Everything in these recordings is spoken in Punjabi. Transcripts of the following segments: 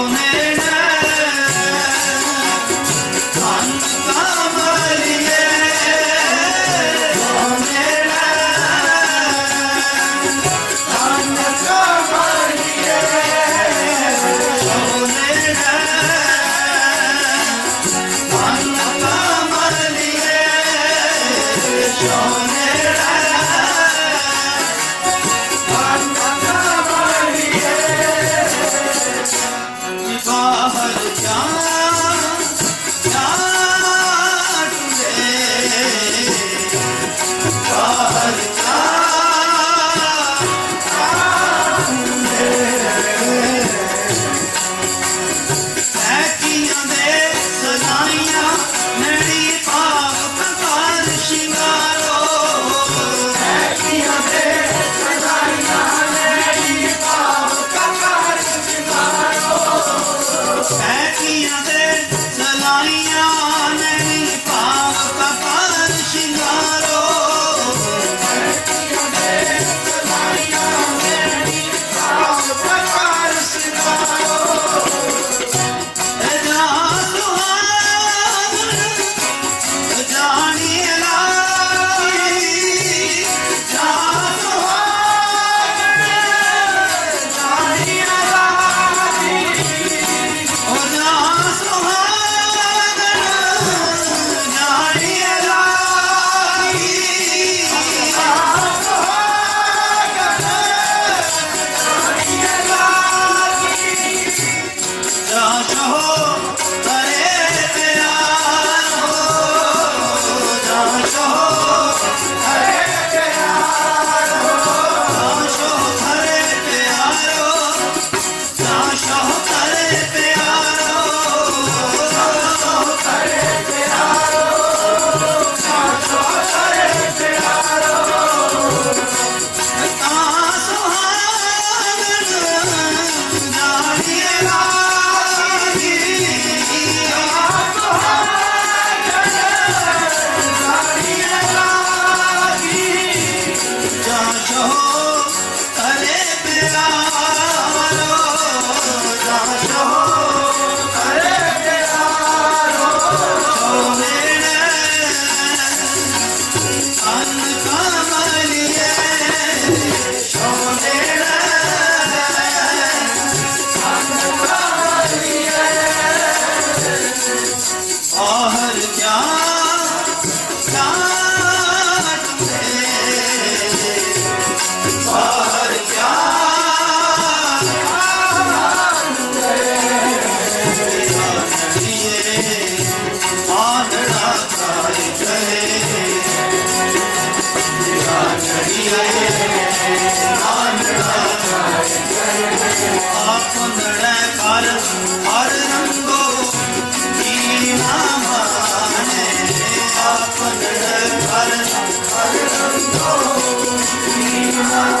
I'll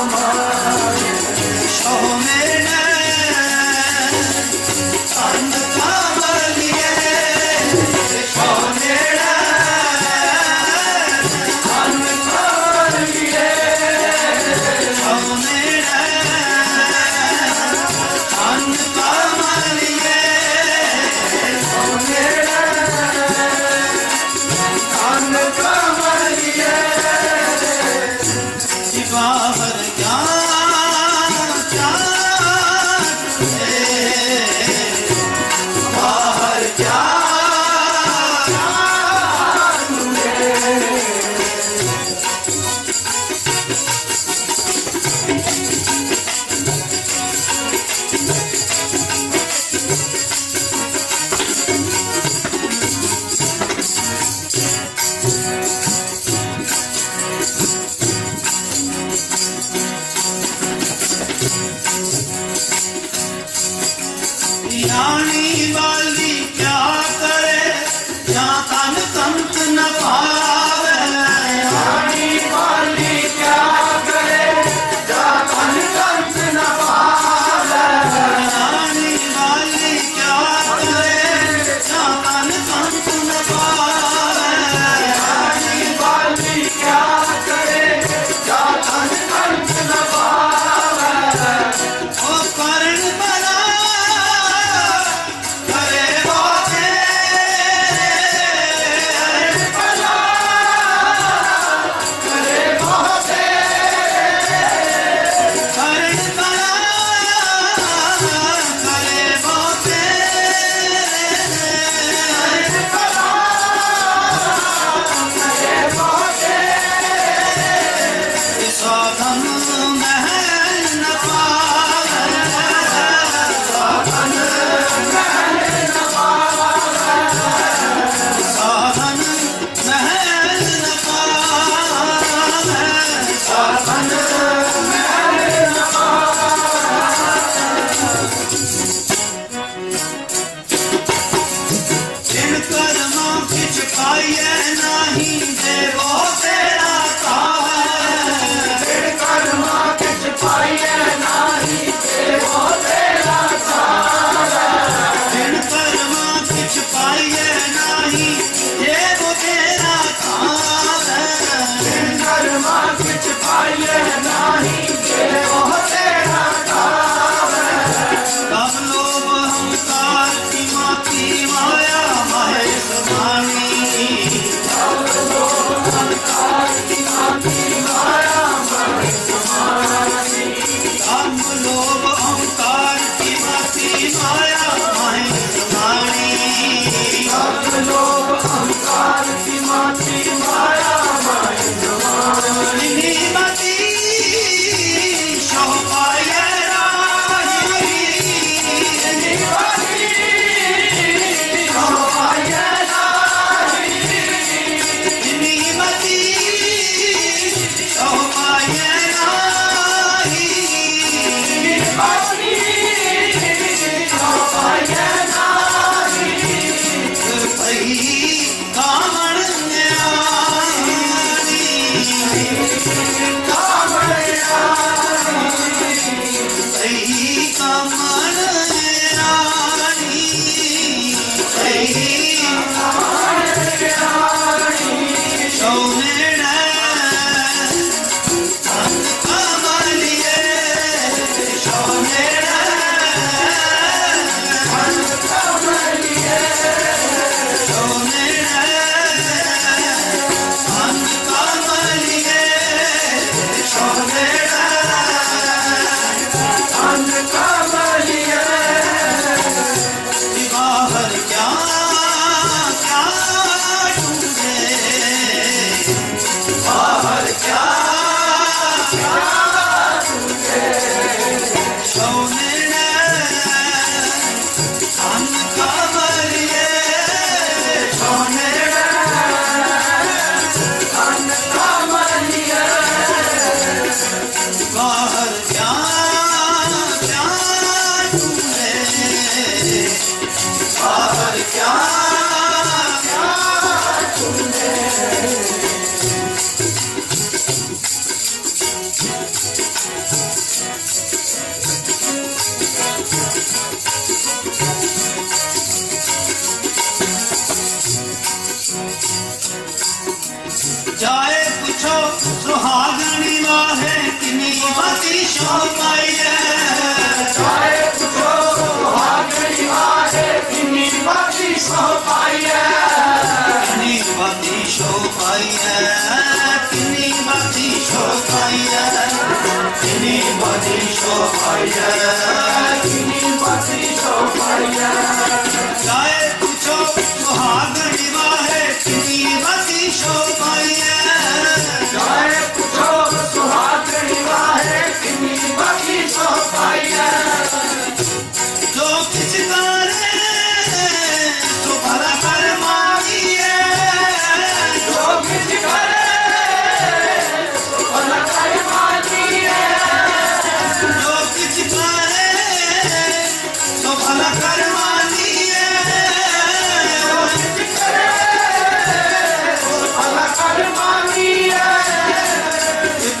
আমার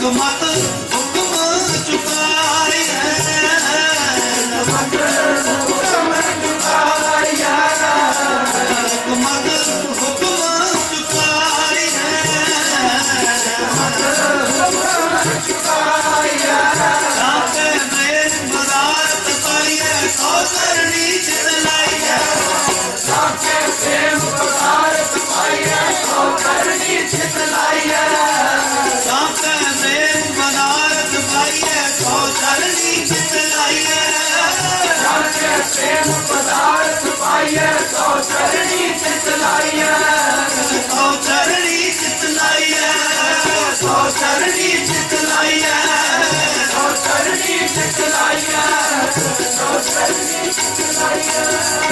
또 막. ਆਈਐ ਸੋ ਚਰਣੀ ਚਿਤ ਲਾਈਐ ਸੋ ਚਰਣੀ ਚਿਤ ਲਾਈਐ ਸੋ ਚਰਣੀ ਚਿਤ ਲਾਈਐ ਸੋ ਚਰਣੀ ਚਿਤ ਲਾਈਐ ਸੋ ਚਰਣੀ ਚਿਤ ਲਾਈਐ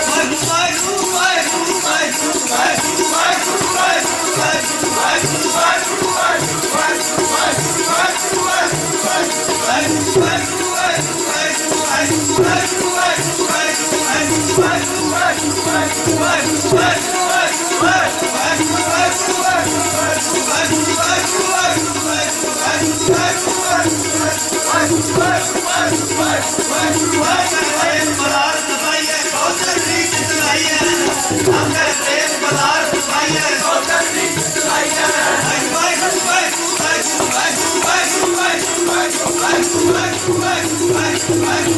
Waheguru Waheguru Waheguru Waheguru Waheguru Waheguru Waheguru Waheguru Waheguru Waheguru Waheguru Waheguru Waheguru Waheguru Waheguru I'm gonna say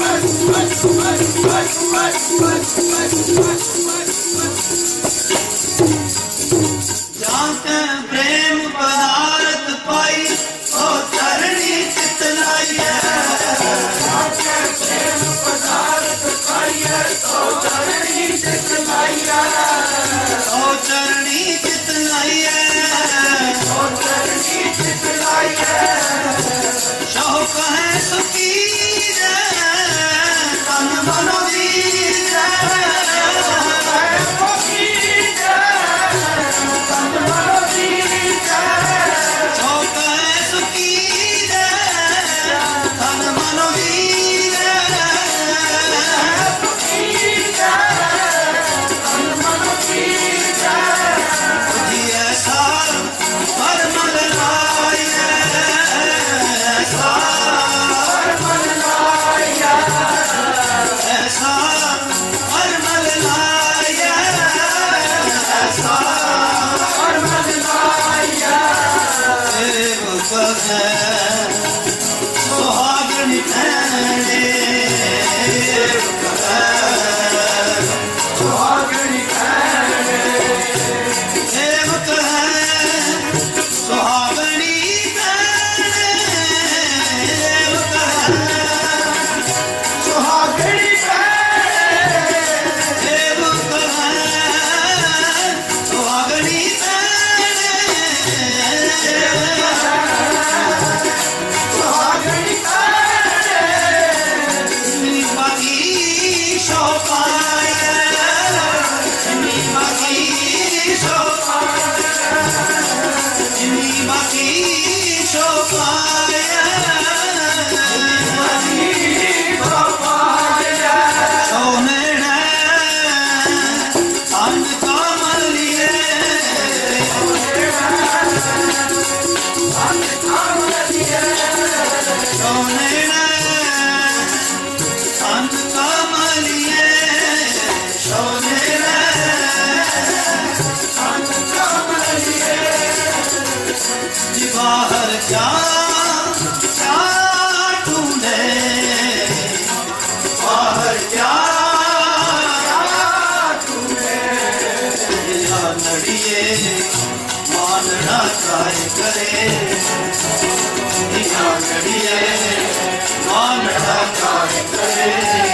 Bye. बाहर क्या क्या तूने बाहर क्या तूने या नड़िए मानना चाहे करे या नड़िए मानना चाहे करे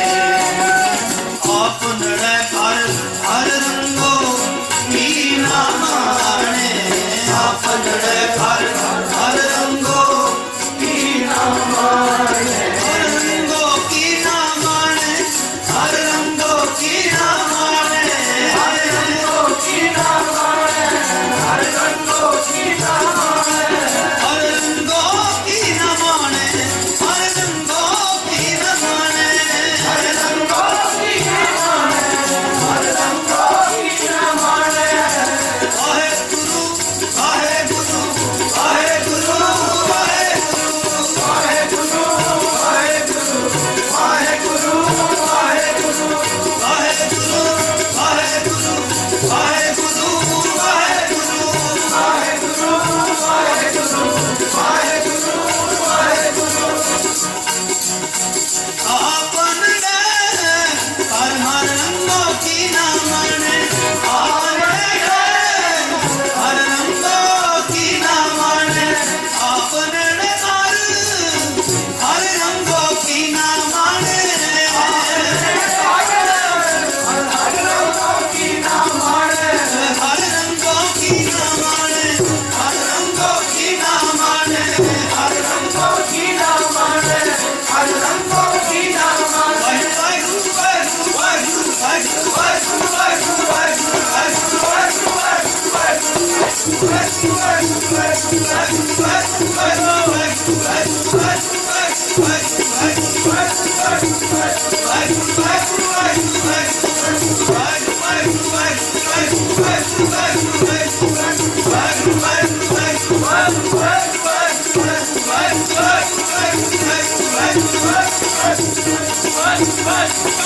Bye.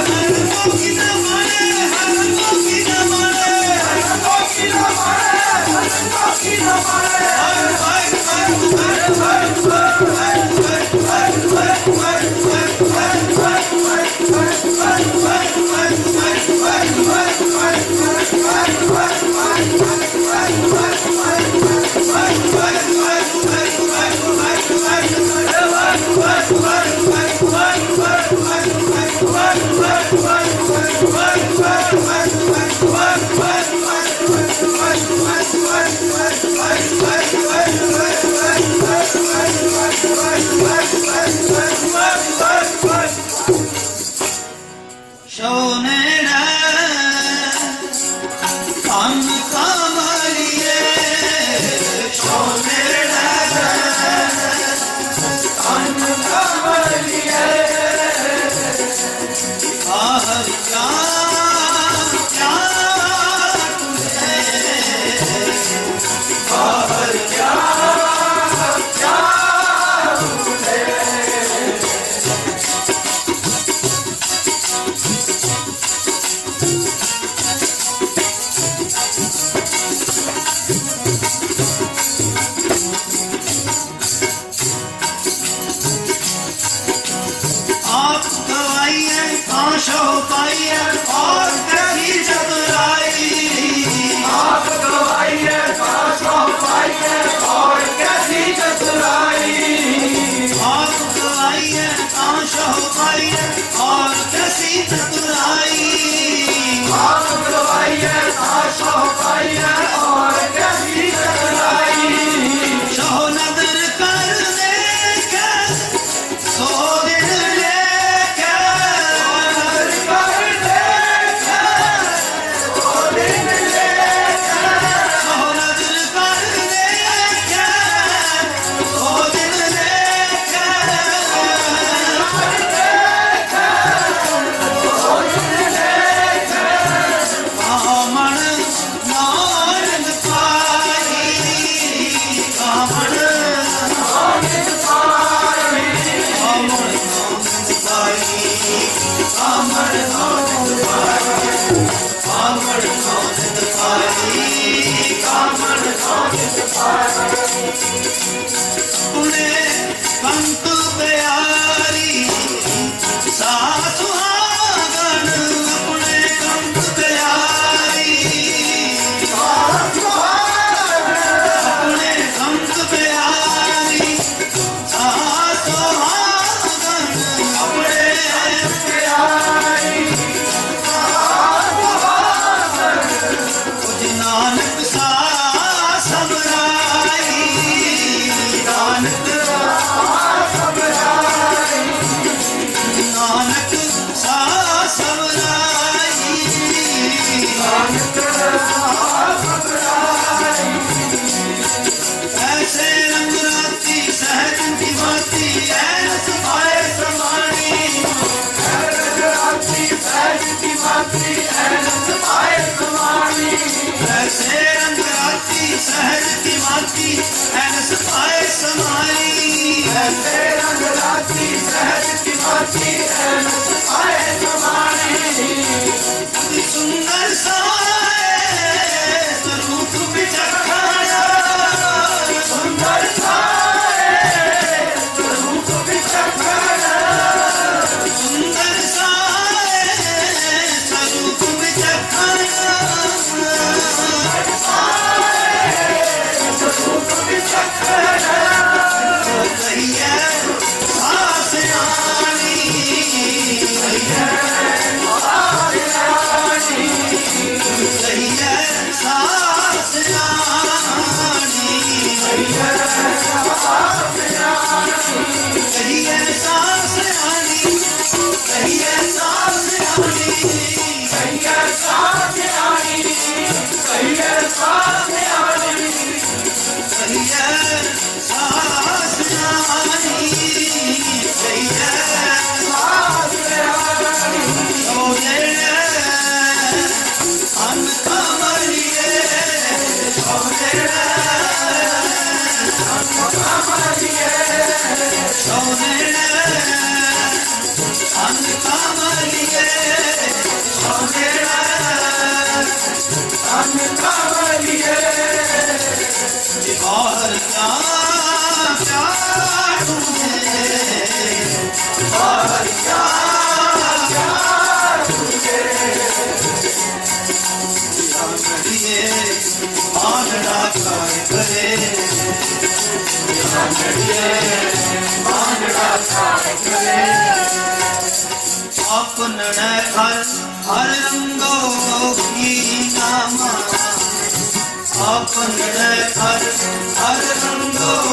ਐ ਰੰਗ ਰਾਤੀ ਸਹਿਜ ਦੀ ਮਾਤੀ ਐ ਆਪਨ ਨੈ ਹਰ ਰੰਗੋ ਕੀ ਨਾਮਾ ਆਪਨ ਹਰ ਰੰਗੋ